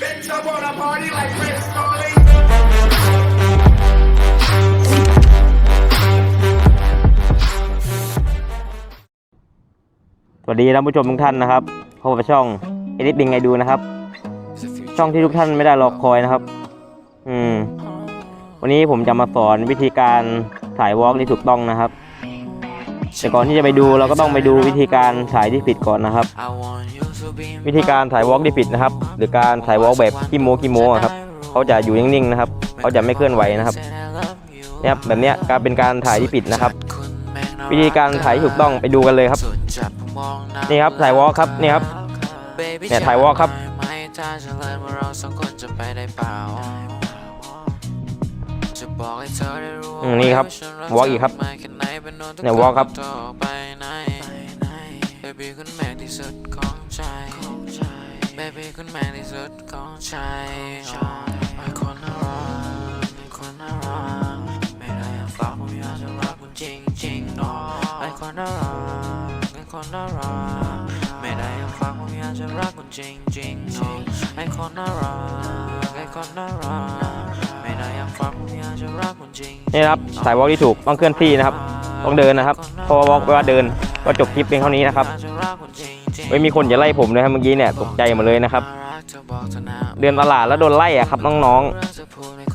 Bitch, I wanna party like Chris Farley. สวัสดีท่านผู้ชมทุกท่านนะครับพบกับช่องเอดิบิงไงดูนะครับ ช่องที่ทุกท่านไม่ได้รอคอยนะครับ อืม วันนี้ผมจะมาสอนวิธีการถ่ายวอล์กที่ถูกต้องนะครับ แต่ก่อนที่จะไปดูเราก็ต้องไปดูวิธีการถ่ายที่ผิดก่อนนะครับ วิธีการถ่ายวอล์กที่ผิดนะครับ หรือการถ่ายวอล์กแบบขี้โมขี้โมครับเขาจะอยู่นิ่งๆนะครับเขาจะไม่เคลื่อนไหวนะครับเนี่ยแบบเนี้ยการเป็นการถ่ายที่ผิดนะครับ วิธีการถ่ายที่ถูกต้องไปดูกันเลยครับนี่ครับถ่ายวอล์กครับนี่ครับเนี่ยถ่ายวอล์กครับนี่ครับวอล์กอีกครับเนี่ยวอล์กครับ Baby คุณแม่ที่สุดของใจ Baby คุณแม่ที่สุดของใจไอ้คนน่ารักไอคนน่ารักไม่ได้อยากฝากผมอยากจะรักคุณจริงจริงเนาะไอ้คนน่ารักไอ้คนน่ารักไม่ได้อยากฝากผมอยากจะรักคุณจริงจริงเนาะไอ้คนน่ารักไอ้คนน่ารักไม่ได้อยากฝากผมอยากจะรักคุณจริงนี่ครับถ่ายวอล์กที่ถูกต้องเคลื่อนที่นะครับต้องเดินนะครับพราะว่าวอล์กแปลว่าเดิน ก็จบคลิปเพียงเท่านี้นะครับไม่มีคนจะไล่ผมเลยครับเมื่อกี้เนี่ยตกใจหมดเลยนะครับ เดินตลาดแล้วโดนไล่อะครับน้องๆ